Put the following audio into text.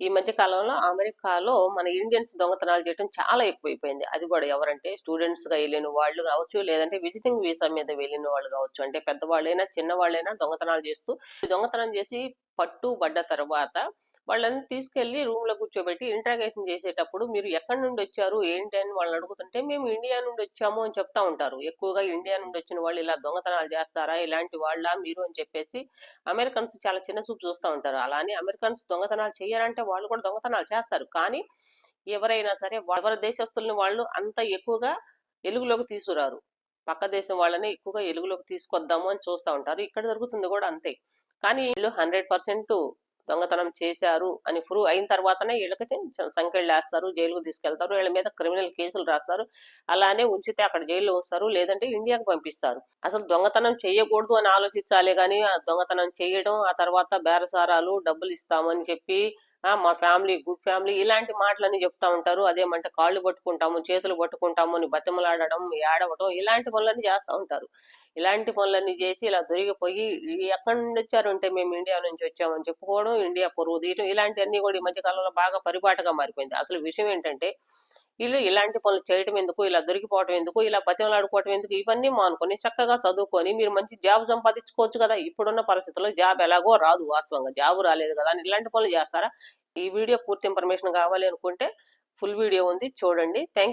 ఈ మధ్య కాలంలో అమెరికాలో మన ఇండియన్స్ దొంగతనాలు చేయడం చాలా ఎక్కువైపోయింది. అది కూడా ఎవరంటే స్టూడెంట్స్గా వెళ్ళిన వాళ్ళు కావచ్చు లేదంటే విజిటింగ్ వీసా మీద వెళ్ళిన వాళ్ళు కావచ్చు. అంటే పెద్దవాళ్ళైనా చిన్నవాళ్ళైనా దొంగతనాలు చేస్తూ దొంగతనం చేసి పట్టుబడ్డ తర్వాత వాళ్ళని తీసుకెళ్ళి రూమ్లో కూర్చోబెట్టి ఇంట్రాగేషన్ చేసేటప్పుడు మీరు ఎక్కడి నుండి వచ్చారు? ఏంటి అని వాళ్ళని అడుగుతుంటే మేము ఇండియా నుండి వచ్చాము అని చెప్తా ఉంటారు. ఎక్కువగా ఇండియా నుండి వచ్చిన వాళ్ళు ఇలా దొంగతనాలు చేస్తారా? ఇలాంటి వాళ్ళ మీరు అని చెప్పేసి అమెరికన్స్ చాలా చిన్న చూపు చూస్తూ ఉంటారు. అలానే అమెరికన్స్ దొంగతనాలు చేయాలంటే వాళ్ళు కూడా దొంగతనాలు చేస్తారు. కానీ ఎవరైనా సరే ఎవరి దేశస్తుల్ని వాళ్ళు అంత ఎక్కువగా ఎలుగులోకి తీసుకురారు. పక్క దేశం వాళ్ళని ఎక్కువగా ఎలుగులోకి తీసుకొద్దాము అని చూస్తూ ఉంటారు. ఇక్కడ జరుగుతుంది కూడా అంతే. కానీ వీళ్ళు హండ్రెడ్ పర్సెంట్ దొంగతనం చేశారు అని ప్రూవ్ అయిన తర్వాతనే వీళ్ళకి సంఖ్యలు వేస్తారు జైలుకు తీసుకెళ్తారు వీళ్ళ మీద క్రిమినల్ కేసులు రాస్తారు అలానే ఉంచితే అక్కడ జైల్లో ఉంచారు లేదంటే ఇండియాకు పంపిస్తారు. అసలు దొంగతనం చేయకూడదు అని ఆలోచించాలి కానీ ఆ దొంగతనం చేయడం ఆ తర్వాత బేరసారాలు డబ్బులు ఇస్తామని చెప్పి మా ఫ్యామిలీ గుడ్ ఫ్యామిలీ ఇలాంటి మాటలని చెప్తా ఉంటారు. అదేమంటే కాళ్ళు పట్టుకుంటాము చేతులు పట్టుకుంటాము అని బతిమలాడడం ఏడవడం ఇలాంటి పనులన్నీ చేస్తూ ఉంటారు. ఇలాంటి పనులన్నీ చేసి ఇలా దొరికిపోయి ఎక్కడి నుండి వచ్చారంటే మేము ఇండియా నుంచి వచ్చామని చెప్పుకోవడం ఇండియా పొరుగు తీయడం ఇలాంటివన్నీ కూడా ఈ మధ్య కాలంలో బాగా పరిపాటుగా మారిపోయింది. అసలు విషయం ఏంటంటే వీళ్ళు ఇలాంటి పనులు చేయడం ఎందుకు? ఇలా దొరికిపోవడం ఎందుకు? ఇలా బతిమలాడుకోవడం ఎందుకు? ఇవన్నీ మానుకొని చక్కగా చదువుకొని మీరు మంచి జాబ్ సంపాదించుకోవచ్చు కదా. ఇప్పుడున్న పరిస్థితుల్లో జాబ్ ఎలాగో రాదు వాస్తవంగా. జాబ్ రాలేదు కదా అని ఇలాంటి పనులు చేస్తారా? ఈ వీడియో పూర్తి ఇన్ఫర్మేషన్ కావాలి అనుకుంటే ఫుల్ వీడియో ఉంది. చూడండి. థ్యాంక్